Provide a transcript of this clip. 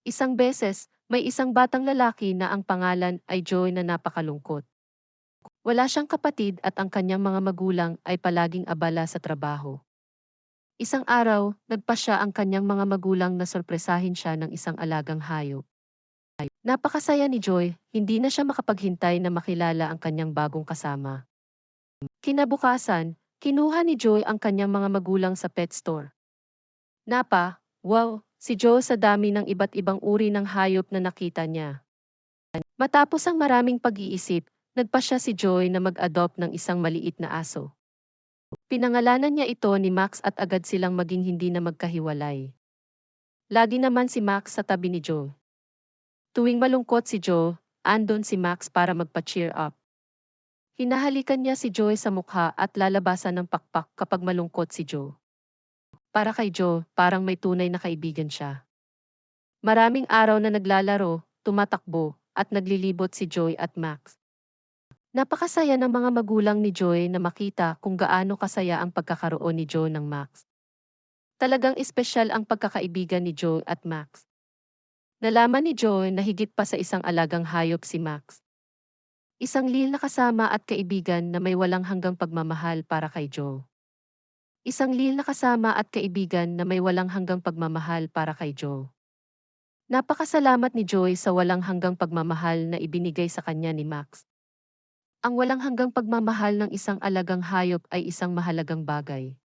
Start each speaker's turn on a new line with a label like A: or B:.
A: Isang beses, may isang batang lalaki na ang pangalan ay Joy na napakalungkot. Wala siyang kapatid at ang kanyang mga magulang ay palaging abala sa trabaho. Isang araw, nagpasya ang kanyang mga magulang na sorpresahin siya ng isang alagang hayop. Napakasaya ni Joy, hindi na siya makapaghintay na makilala ang kanyang bagong kasama. Kinabukasan, kinuha ni Joy ang kanyang mga magulang sa pet store. Napa, wow, si Joe sa dami ng iba't ibang uri ng hayop na nakita niya. Matapos ang maraming pag-iisip, nagpasya si Joy na mag-adopt ng isang maliit na aso. Pinangalanan niya ito ni Max at agad silang maging hindi na magkahiwalay. Lagi naman si Max sa tabi ni Joe. Tuwing malungkot si Joe, andon si Max para magpa-cheer up. Hinahalikan niya si Joy sa mukha at lalabasan ng pakpak kapag malungkot si Joe. Para kay Joe, parang may tunay na kaibigan siya. Maraming araw na naglalaro, tumatakbo, at naglilibot si Joy at Max. Napakasaya ng mga magulang ni Joy na makita kung gaano kasaya ang pagkakaroon ni Joe ng Max. Talagang espesyal ang pagkakaibigan ni Joe at Max. Nalaman ni Joy na higit pa sa isang alagang hayop si Max. Isang lil na kasama at kaibigan na may walang hanggang pagmamahal para kay Joe. Isang lil na kasama at kaibigan na may walang hanggang pagmamahal para kay Joe. Napakasalamat ni Joy sa walang hanggang pagmamahal na ibinigay sa kanya ni Max. Ang walang hanggang pagmamahal ng isang alagang hayop ay isang mahalagang bagay.